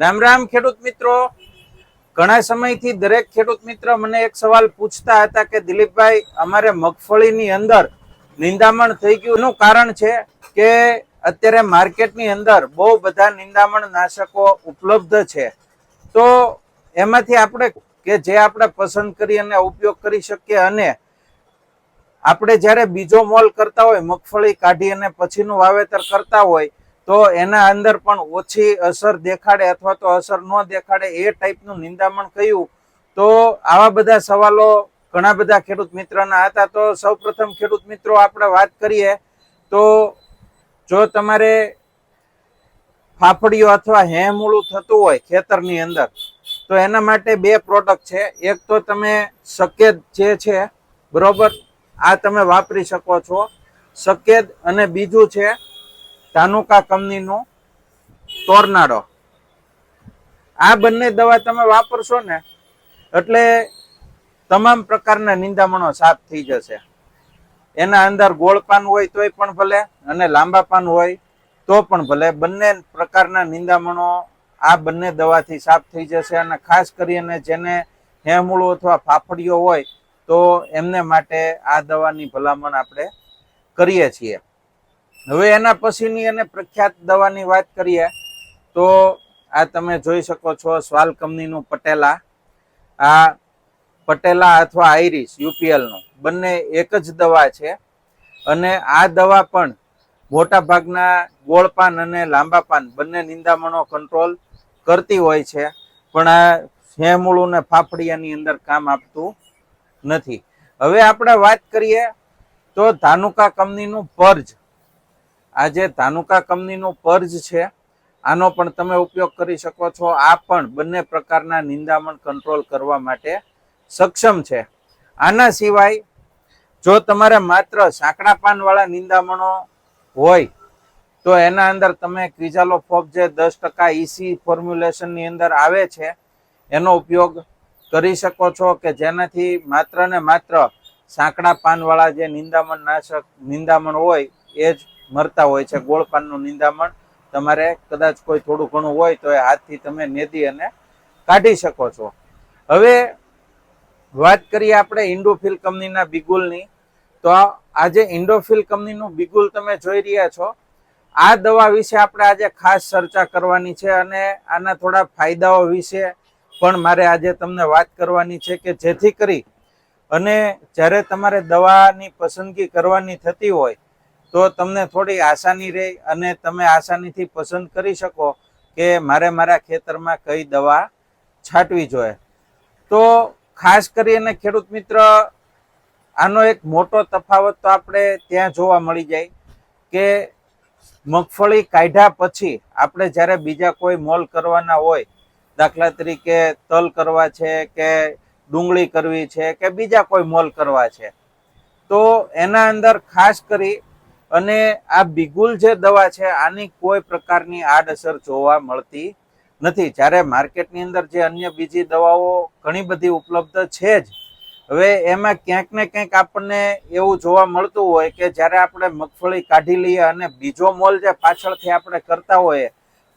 રામ રામ ખેડૂત મિત્રો. ઘણા સમયથી દરેક ખેડૂત મિત્ર મને એક સવાલ પૂછતા હતા કે દિલીપભાઈ, અમારે મગફળીની અંદર નિંદામણ થઈ ગયું. એનું કારણ છે કે અત્યારે માર્કેટની અંદર બહુ બધા નિંદામણ નાશકો ઉપલબ્ધ છે. તો એમાંથી આપણે કે જે આપણે પસંદ કરી અને ઉપયોગ કરી શકીએ અને આપણે જ્યારે બીજો મોલ કરતા હોય, મગફળી કાઢી અને પછીનું વાવેતર કરતા હોય તો એના અંદર પણ ઓછી અસર દેખાડે અથવા તો અસર ન દેખાડે એ ટાઈપનું નિંદામણ કયું તો આવા બધા સવાલો ઘણા બધા ખેડૂત મિત્રના હતા. તો સૌપ્રથમ ખેડૂત મિત્રો આપણે વાત કરીએ. તો જો તમારે ફાફડીઓ અથવા હેમૂળું થતું હોય ખેતરની અંદર, તો એના માટે બે પ્રોડક્ટ છે. એક તો તમે સકેદ જે છે, બરોબર, આ તમે વાપરી શકો છો. સકેદ અને બીજું છે ધાનુકા કંપનીનું ટોર્નાડો આ બંને દવા તમે વાપરશો ને, એટલે તમામ પ્રકારના નિંદામણો સાફ થઈ જશે. એના અંદર ગોળ પાન હોય તોય પણ ભલે અને લાંબા પાન હોય તો પણ ભલે. બંને પ્રકારના નિંદામણો આ બંને દવાથી સાફ થઈ જશે અને ખાસ કરીને જેને હેમૂળો અથવા ફાફડીઓ હોય તો એમને માટે આ દવાની ભલામણ આપણે કરીએ છીએ. હવે એના પછીની અને પ્રખ્યાત દવાની વાત કરીએ, તો આ તમે જોઈ શકો છો સ્વાલ કંપનીનું પટેલા. આ પટેલા અથવા આઈરિસ યુપીએલનું. બંને એક જ દવા છે અને આ દવા પણ મોટા ભાગના ગોળપાન અને લાંબા પાન, બંને નિંદામણો કંટ્રોલ કરતી હોય છે, પણ આ હેમૂળું ને ફાફડિયાની અંદર કામ આપતું નથી. હવે આપણે વાત કરીએ તો ધાનુકા કંપનીનું પર્જ આ જે ધાનુકા કંપનીનું પર્જ છે. આનો પણ તમે ઉપયોગ કરી શકો છો. આ પણ બંને પ્રકારના નિંદામણ કંટ્રોલ કરવા માટે સક્ષમ છે. આના સિવાય જો તમારે માત્ર સાંકડા પાનવાળા નિંદામણો હોય, તો એના અંદર તમે ક્રિઝાલો ફોપ જે દસ ટકા ઈસી ફોર્મ્યુલેશનની અંદર આવે છે, એનો ઉપયોગ કરી શકો છો કે જેનાથી માત્ર ને માત્ર સાંકડા પાનવાળા જે નિંદામણ નાશક નિંદામણ હોય, એ જ મરતા હોય છે ગોળપાનનું નિંદામણ તમારે કદાચ કોઈ થોડું ઘણું હોય તો એ હાથથી તમે નેદી અને કાઢી શકો છો. હવે વાત કરીએ આપણે ઇન્ડોફિલ કંપનીના બિગુલની. તો આજે ઇન્ડોફિલ કંપનીનું બિગુલ તમે જોઈ રહ્યા છો. આ દવા વિશે આપણે આજે ખાસ ચર્ચા કરવાની છે અને આના થોડા ફાયદાઓ વિશે પણ મારે આજે તમને વાત કરવાની છે કે જેથી કરી અને જ્યારે તમારે દવાની પસંદગી કરવાની થતી હોય તો તમને થોડી આસાની રહે અને તમે આસાનીથી પસંદ કરી શકો કે મારે મારા ખેતરમાં કઈ દવા છાંટવી જોઈએ. તો ખાસ કરીને ખેડૂત મિત્ર, આનો એક મોટો તફાવત તો આપણે ત્યાં જોવા મળી જાય કે મગફળી કાઢ્યા પછી આપણે જ્યારે બીજા કોઈ મોલ કરવાના હોય, દાખલા તરીકે તલ કરવા છે કે ડુંગળી કરવી છે કે બીજા કોઈ મોલ કરવા છે, તો એના અંદર ખાસ કરી અને આ બિગુલ જે દવા છે, આની કોઈ પ્રકારની આડઅસર જોવા મળતી નથી. જ્યારે માર્કેટની અંદર જે અન્ય બીજી દવાઓ ઘણી બધી ઉપલબ્ધ છે જ. હવે એમાં ક્યાંક ને ક્યાંક આપણને એવું જોવા મળતું હોય કે જ્યારે આપણે મગફળી કાઢી લઈએ અને બીજો મોલ જે પાછળથી આપણે કરતા હોઈએ,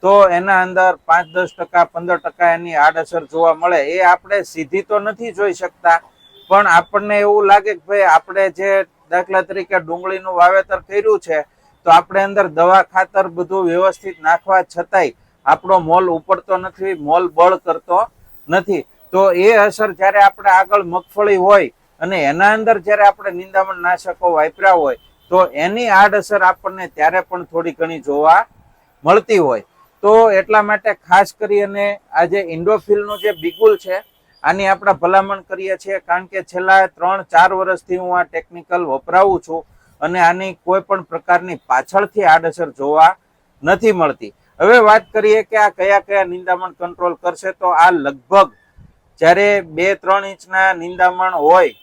તો એના અંદર પાંચ, દસ ટકા, પંદર ટકા એની આડઅસર જોવા મળે. એ આપણે સીધી તો નથી જોઈ શકતા, પણ આપણને એવું લાગે કે ભાઈ, આપણે જે દાખલા તરીકે ડુંગળીનું વાવેતર કર્યું છે, તો આપણે અંદર દવા ખાતર બધું વ્યવસ્થિત નાખવા છતાંય આપણો મોલ ઉપડતો નથી, મોલ બળ કરતો નથી. તો એ અસર જ્યારે આપણે આગળ મગફળી હોય અને એના અંદર જ્યારે આપણે નિંદામણ નાશકો વાપર્યા હોય, તો એની આડઅસર આપણને ત્યારે પણ થોડી ઘણી જોવા મળતી હોય. તો એટલા માટે ખાસ કરી અને આ જે ઇન્ડોફિલનું જે બિગુલ છે આની આપણે ભલામણ કરીએ છીએ, કારણ કે છેલ્લા ત્રણ, ચાર વર્ષથી હું આ ટેકનિકલ વપરાવું છું અને આની કોઈ પણ પ્રકારની પાછળથી આડઅસર જોવા નથી મળતી. હવે વાત કરીએ કે આ કયા કયા નિંદામણ કંટ્રોલ કરશે, તો આ લગભગ જ્યારે બે, ત્રણ ઇંચના નિંદામણ હોય,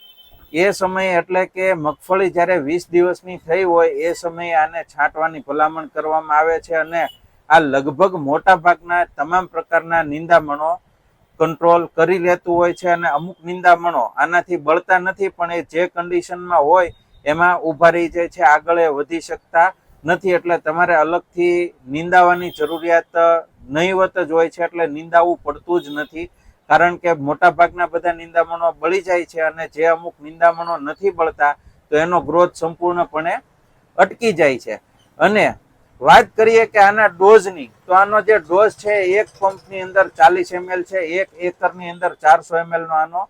એ સમયે એટલે કે મગફળી જ્યારે વીસ દિવસની થઈ હોય, એ સમયે આને છાંટવાની ભલામણ કરવામાં આવે છે અને આ લગભગ મોટા ભાગના તમામ પ્રકારના નિંદામણો કંટ્રોલ કરી લેતું હોય છે અને અમુક નિંદામણો આનાથી બળતા નથી, પણ એ જે કન્ડિશનમાં હોય એમાં ઊભા રહી જાય છે, આગળ એ વધી શકતા નથી. એટલે તમારે અલગથી નિંદાવાની જરૂરિયાત નહીવત જ હોય છે, એટલે નિંદાવું પડતું જ નથી. કારણ કે મોટાભાગના બધા નિંદામણો બળી જાય છે અને જે અમુક નિંદામણો નથી બળતા, તો એનો ગ્રોથ સંપૂર્ણપણે અટકી જાય છે. અને વાત કરીએ કે આના ડોઝની, તો આનો જે ડોઝ છે એક પંપની અંદર ચાલીસ એમએલ છે, એક એકરની અંદર ચારસો એમએલ નો આનો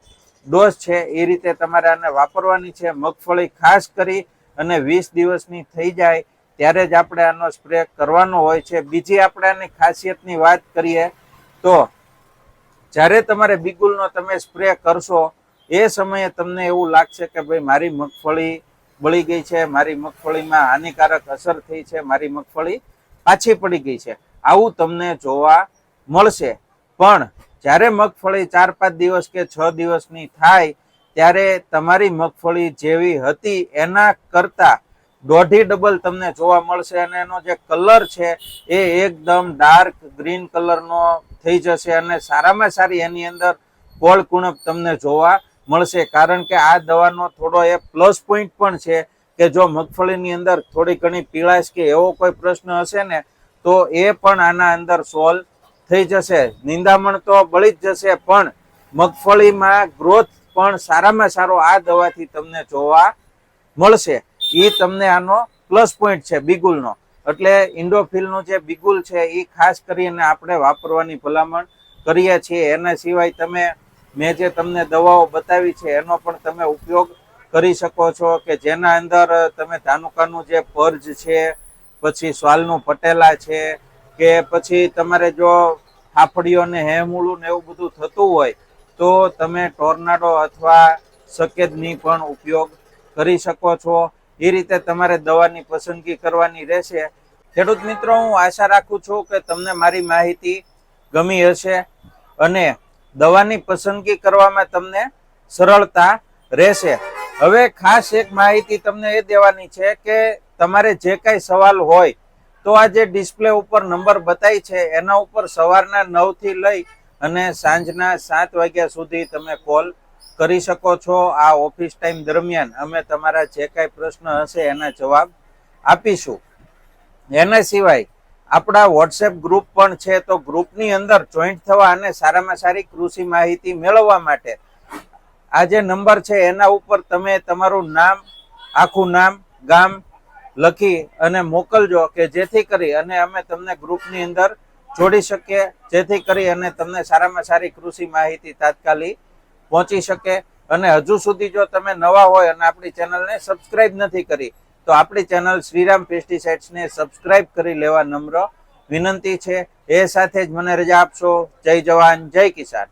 ડોઝ છે. એ રીતે તમારે આને વાપરવાની છે. મગફળી ખાસ કરી અને વીસ દિવસની થઈ જાય ત્યારે જ આપણે આનો સ્પ્રે કરવાનો હોય છે. બીજી આપણે આની ખાસિયતની વાત કરીએ તો જ્યારે તમારે બિગુલનો તમે સ્પ્રે કરશો, એ સમયે તમને એવું લાગશે કે ભાઈ મારી મગફળી બળી ગઈ છે, મારી મગફળીમાં હાનિકારક અસર થઈ છે, મારી મગફળી પાછી પડી ગઈ છે. આવું તમને જોવા મળશે. પણ જ્યારે મગફળી ચાર પાંચ દિવસ કે છ દિવસની થાય, ત્યારે તમારી મગફળી જેવી હતી, એના કરતા દોઢી ડબલ તમને જોવા મળશે અને એનો જે કલર છે, એ એકદમ ડાર્ક ગ્રીન કલરનો થઈ જશે અને સારામાં સારી એની અંદર કોળ કુણપ તમને જોવા મળશે. કારણ કે આ દવાનો થોડો એ પ્લસ પોઈન્ટ પણ છે કે જો મગફળીની અંદર થોડી ઘણી પીળાશ કે એવો કોઈ પ્રશ્ન હશે ને, તો એ પણ આના અંદર સોલ્વ થઈ જશે. નિંદામણ તો બળી જ જશે, પણ મગફળીમાં ગ્રોથ પણ સારામાં સારો આ દવાથી તમને જોવા મળશે. એ તમને આનો પ્લસ પોઈન્ટ છે, બિગુલનો. એટલે ઇન્ડોફિલનું જે બિગુલ છે એ ખાસ કરીને આપણે વાપરવાની ભલામણ કરીએ છીએ. એના સિવાય તમે મેં જે તમને દવાઓ બતાવી છે, એનો પણ તમે ઉપયોગ કરી શકો છો કે જેના અંદર તમે ધાનુકાનું જે પર્જ છે, પછી સ્વાલનું પટેલા છે, કે પછી તમારે જો ફાફડીઓને હેમૂળું ને એવું બધું થતું હોય, તો તમે ટોર્નાડો અથવા સકેદની પણ ઉપયોગ કરી શકો છો. એ રીતે તમારે દવાની પસંદગી કરવાની રહેશે. ખેડૂત મિત્રો, હું આશા રાખું છું કે તમને મારી માહિતી ગમી હશે અને દવાની પસંદગી કરવામાં તમને સરળતા રહેશે. હવે ખાસ એક માહિતી તમને એ દેવાની છે કે તમારે જે કાંઈ સવાલ હોય, તો આ જે ડિસ્પ્લે ઉપર નંબર બતાવી છે, એના ઉપર સવારના નવથી લઈ અને સાંજના સાત વાગ્યા સુધી તમે કોલ કરી શકો છો. આ ઓફિસ ટાઈમ દરમિયાન અમે તમારા જે કાંઈ પ્રશ્ન હશે એના જવાબ આપીશું. એના સિવાય આપણા વોટ્સએપ ગ્રુપ પણ છે તો ગ્રુપની અંદર જોઈન્ટ થવા અને સારામાં સારી કૃષિ માહિતી મેળવવા માટે આ જે નંબર છે એના ઉપર તમે તમારું નામ, આખું નામ, ગામ લખી અને મોકલજો કે જેથી કરી અને અમે તમને ગ્રુપની અંદર જોડી શકીએ, જેથી કરી અને તમને સારામાં સારી કૃષિ માહિતી તાત્કાલિક પહોંચી શકે. અને હજુ સુધી જો તમે નવા હોય અને આપણી ચેનલને સબસ્ક્રાઇબ નથી કરી તો આપણી ચેનલ શ્રીરામ પેસ્ટિસાઇડ્સને સબસ્ક્રાઇબ કરી લેવા નમ્ર વિનંતી છે. એ સાથે જ મને રજા આપશો. જય જવાન, જય કિસાન.